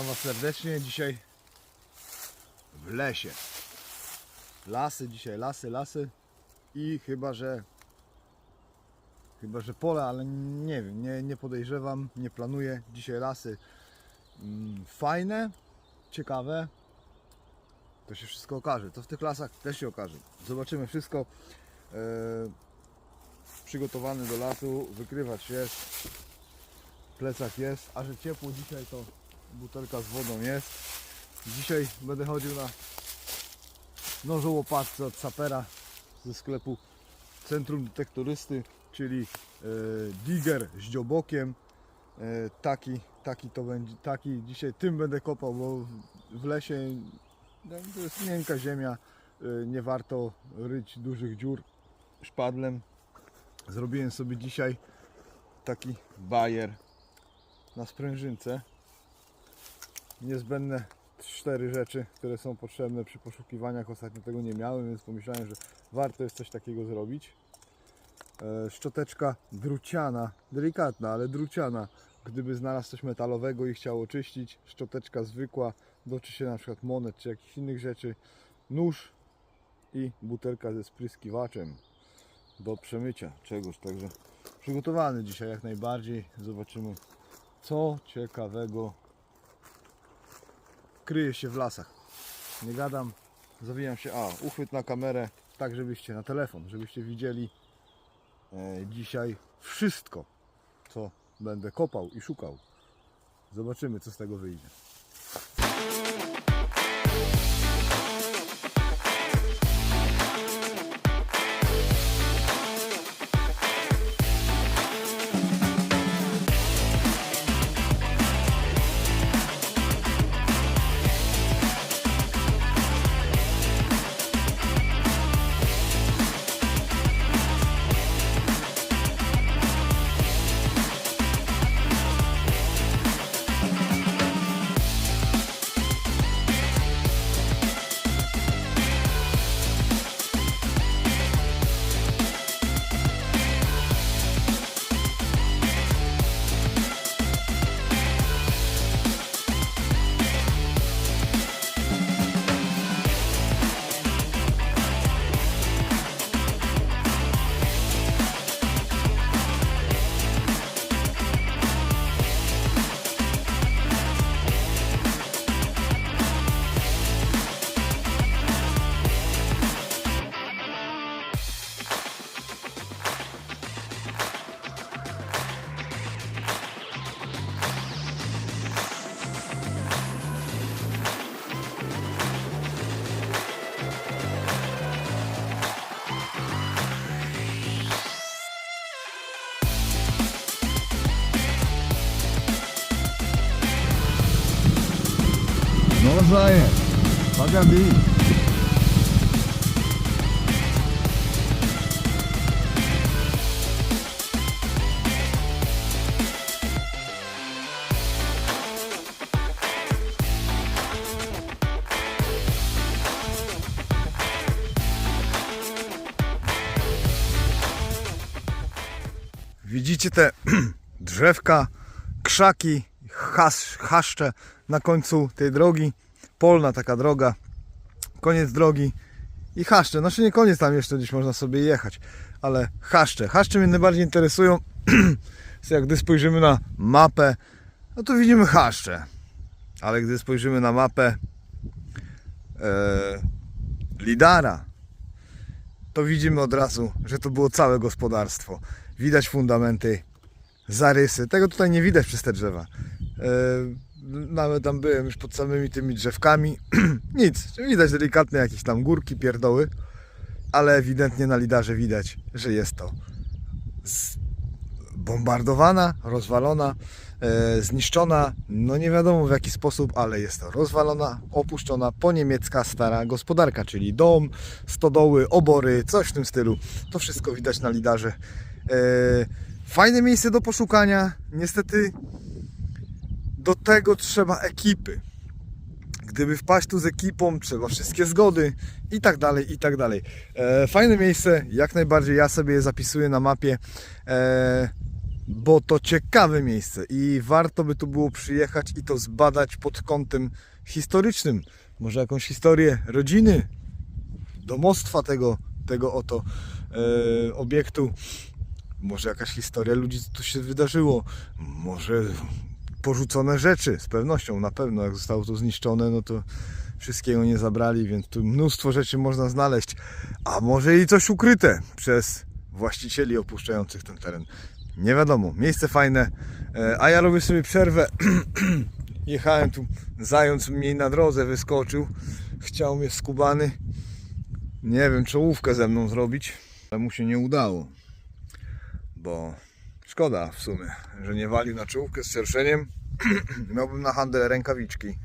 Witam Was serdecznie. Dzisiaj w lesie. Lasy dzisiaj, lasy, lasy. I chyba, że chyba, że pole, ale nie wiem, nie, nie podejrzewam, nie planuję. Dzisiaj lasy mm, fajne, ciekawe. To się wszystko okaże. To w tych lasach też się okaże. Zobaczymy wszystko. E, przygotowany do lasu, wykrywacz jest, plecak jest, a że ciepło dzisiaj to butelka z wodą jest. Dzisiaj będę chodził na nożu łopatce od sapera ze sklepu Centrum Detektorysty, czyli e, digger z dziobokiem. E, taki, taki to będzie, taki dzisiaj tym będę kopał, bo w- lesie no, to jest miękka ziemia, e, nie warto ryć dużych dziur szpadlem. Zrobiłem sobie dzisiaj taki bajer na sprężynce. Niezbędne cztery rzeczy, które są potrzebne przy poszukiwaniach. Ostatnio tego nie miałem, więc pomyślałem, że warto jest coś takiego zrobić. E, Szczoteczka druciana, delikatna, ale druciana. Gdyby znalazł coś metalowego i chciał oczyścić, szczoteczka zwykła do czyszczenia na przykład monet czy jakichś innych rzeczy. Nóż i butelka ze spryskiwaczem do przemycia czegoś. Także przygotowany dzisiaj jak najbardziej. Zobaczymy co ciekawego kryje się w lasach. Nie gadam, zawijam się. A, uchwyt na kamerę, tak żebyście na telefon, żebyście widzieli e, dzisiaj wszystko, co będę kopał i szukał. Zobaczymy, co z tego wyjdzie. Zaje, pagadi. Widzicie te drzewka, krzaki, has, chaszcze na końcu tej drogi. Polna taka droga, koniec drogi i chaszcze. Znaczy nie koniec, tam jeszcze gdzieś można sobie jechać, ale chaszcze. Chaszcze mnie najbardziej interesują. Jak gdy spojrzymy na mapę, no to widzimy chaszcze. Ale gdy spojrzymy na mapę e, lidara, to widzimy od razu, że to było całe gospodarstwo. Widać fundamenty, zarysy. Tego tutaj nie widać przez te drzewa. E, nawet tam byłem już pod samymi tymi drzewkami. Nic, widać delikatne jakieś tam górki, pierdoły, ale ewidentnie na lidarze widać, że jest to bombardowana, rozwalona, e, zniszczona, no nie wiadomo w jaki sposób, ale jest to rozwalona, opuszczona po niemiecka stara gospodarka, czyli dom, stodoły, obory, coś w tym stylu. To wszystko widać na lidarze. E, fajne miejsce do poszukania, niestety do tego trzeba ekipy. Gdyby wpaść tu z ekipą, trzeba wszystkie zgody i tak dalej, i tak dalej. E, fajne miejsce, jak najbardziej ja sobie je zapisuję na mapie. E, bo to ciekawe miejsce i warto by tu było przyjechać i to zbadać pod kątem historycznym. Może jakąś historię rodziny, domostwa tego, tego oto e, obiektu. Może jakaś historia ludzi, co tu się wydarzyło. Może porzucone rzeczy, z pewnością, na pewno. Jak zostało to zniszczone, no to wszystkiego nie zabrali, więc tu mnóstwo rzeczy można znaleźć. A może i coś ukryte przez właścicieli opuszczających ten teren. Nie wiadomo, miejsce fajne, e, a ja robię sobie przerwę. Jechałem tu, zając mnie na drodze wyskoczył, chciał mnie skubany. Nie wiem, czołówkę ze mną zrobić, ale mu się nie udało. Bo szkoda w sumie, że nie walił na czołówkę z szerszeniem. Miałbym na handel rękawiczki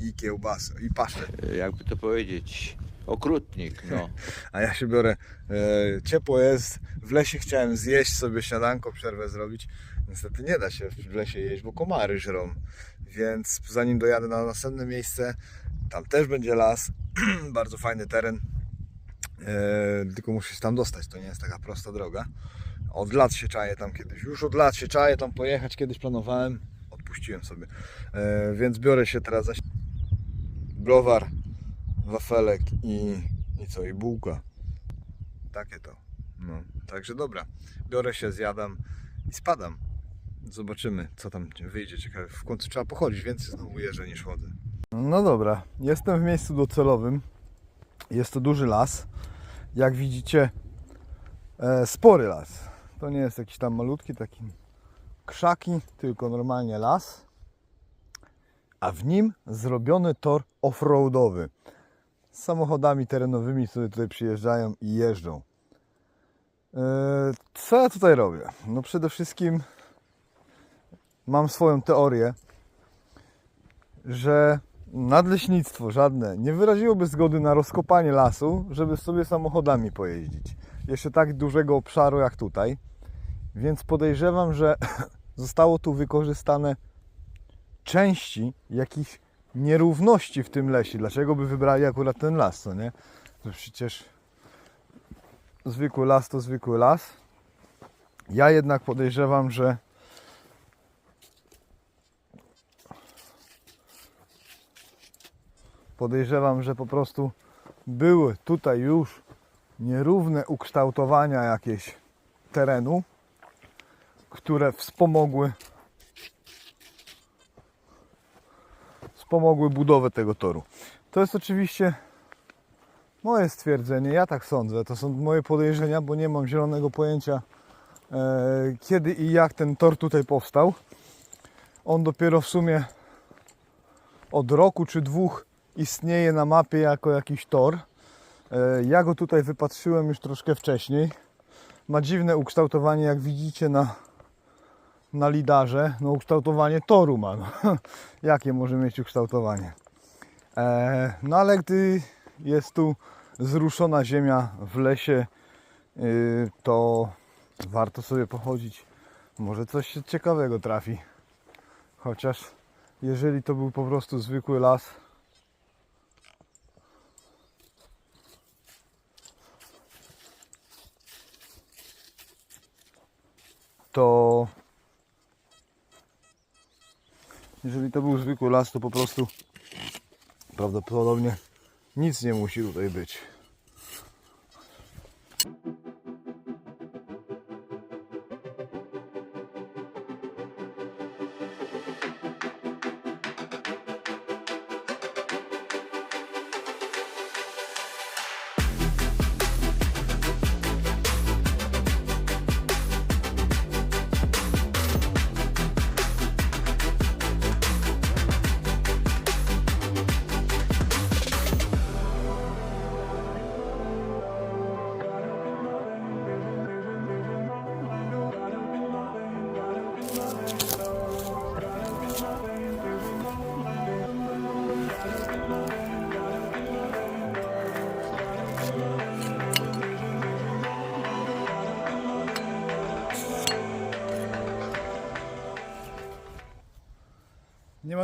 i kiełbasę i paszczę. jakby to powiedzieć, okrutnik, no. A ja się biorę, e, ciepło jest, w lesie chciałem zjeść sobie śniadanko, przerwę zrobić. Niestety nie da się w lesie jeść, bo komary żrą. Więc zanim dojadę na następne miejsce, tam też będzie las, bardzo fajny teren. E, tylko muszę się tam dostać, to nie jest taka prosta droga. Od lat się czaję tam kiedyś, już od lat się czaję tam pojechać, kiedyś planowałem, odpuściłem sobie. E, więc biorę się teraz za browar, wafelek i, i co, i bułka. Takie to. No, także dobra. Biorę się, zjadam i spadam. Zobaczymy, co tam wyjdzie. Ciekawe, w końcu trzeba pochodzić, więcej znowu jeżdżę niż chodzę. No dobra, jestem w miejscu docelowym. Jest to duży las. Jak widzicie, e, spory las. To nie jest jakiś tam malutki, taki krzaki, tylko normalnie las. A w nim zrobiony tor offroadowy z samochodami terenowymi, które tutaj przyjeżdżają i jeżdżą. E, Co ja tutaj robię? No przede wszystkim mam swoją teorię, że nadleśnictwo żadne nie wyraziłoby zgody na rozkopanie lasu, żeby sobie samochodami pojeździć. Jeszcze tak dużego obszaru jak tutaj. Więc podejrzewam, że zostało tu wykorzystane części jakichś nierówności w tym lesie. Dlaczego by wybrali akurat ten las, co nie? To przecież zwykły las to zwykły las. Ja jednak podejrzewam, że podejrzewam, że po prostu były tutaj już nierówne ukształtowania jakieś terenu, które wspomogły wspomogły budowę tego toru. To jest oczywiście moje stwierdzenie, ja tak sądzę. To są moje podejrzenia, bo nie mam zielonego pojęcia e, kiedy i jak ten tor tutaj powstał. On dopiero w sumie od roku czy dwóch istnieje na mapie jako jakiś tor. E, ja go tutaj wypatrzyłem już troszkę wcześniej. Ma dziwne ukształtowanie, jak widzicie na, na lidarze. No ukształtowanie toru ma. No. Jakie może mieć ukształtowanie? E, no ale gdy jest tu zruszona ziemia w lesie, y, to warto sobie pochodzić. Może coś się ciekawego trafi. Chociaż jeżeli to był po prostu zwykły las, to jeżeli to był zwykły las, to po prostu prawdopodobnie nic nie musi tutaj być.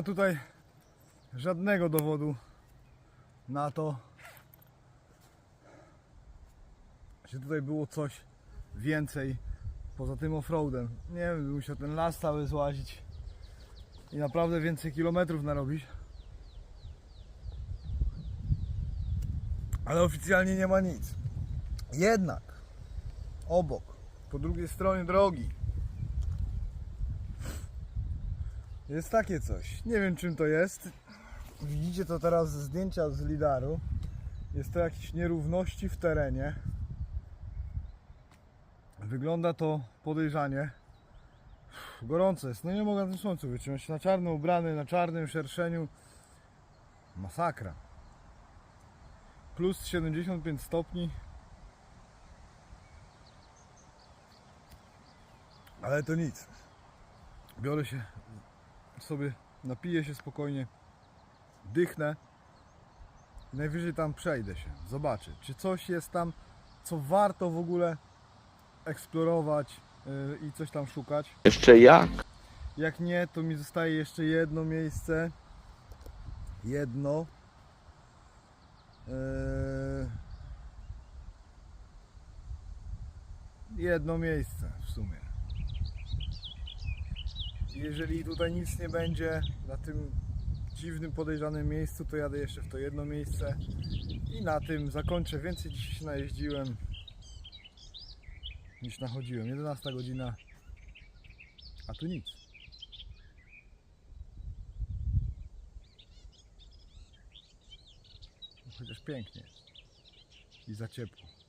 Ma tutaj żadnego dowodu na to, że tutaj było coś więcej Poza tym offroadem. Nie wiem, bym musiał ten las cały złazić. I naprawdę więcej kilometrów narobić. Ale oficjalnie nie ma nic. Jednak obok, po drugiej stronie drogi jest takie coś. Nie wiem czym to jest. Widzicie to teraz ze zdjęcia z lidaru. Jest to jakieś nierówności w terenie. Wygląda to podejrzanie. Uff, jest, no nie mogę na tym słońcu wytrzymać. Na czarno ubrany, na czarnym szerszeniu. Masakra. Plus 75 stopni. Ale to nic. Biorę się sobie, napiję się spokojnie, dychnę. Najwyżej tam przejdę się, zobaczę, czy coś jest tam, co warto w ogóle eksplorować yy, i coś tam szukać. Jeszcze jak? Jak nie, to mi zostaje jeszcze jedno miejsce. Jedno. Eee, jedno miejsce w sumie. Jeżeli tutaj nic nie będzie na tym dziwnym, podejrzanym miejscu, to jadę jeszcze w to jedno miejsce i na tym zakończę. Więcej dzisiaj się najeździłem niż nachodziłem. 11 godzina, a tu nic. Chociaż pięknie. I za ciepło.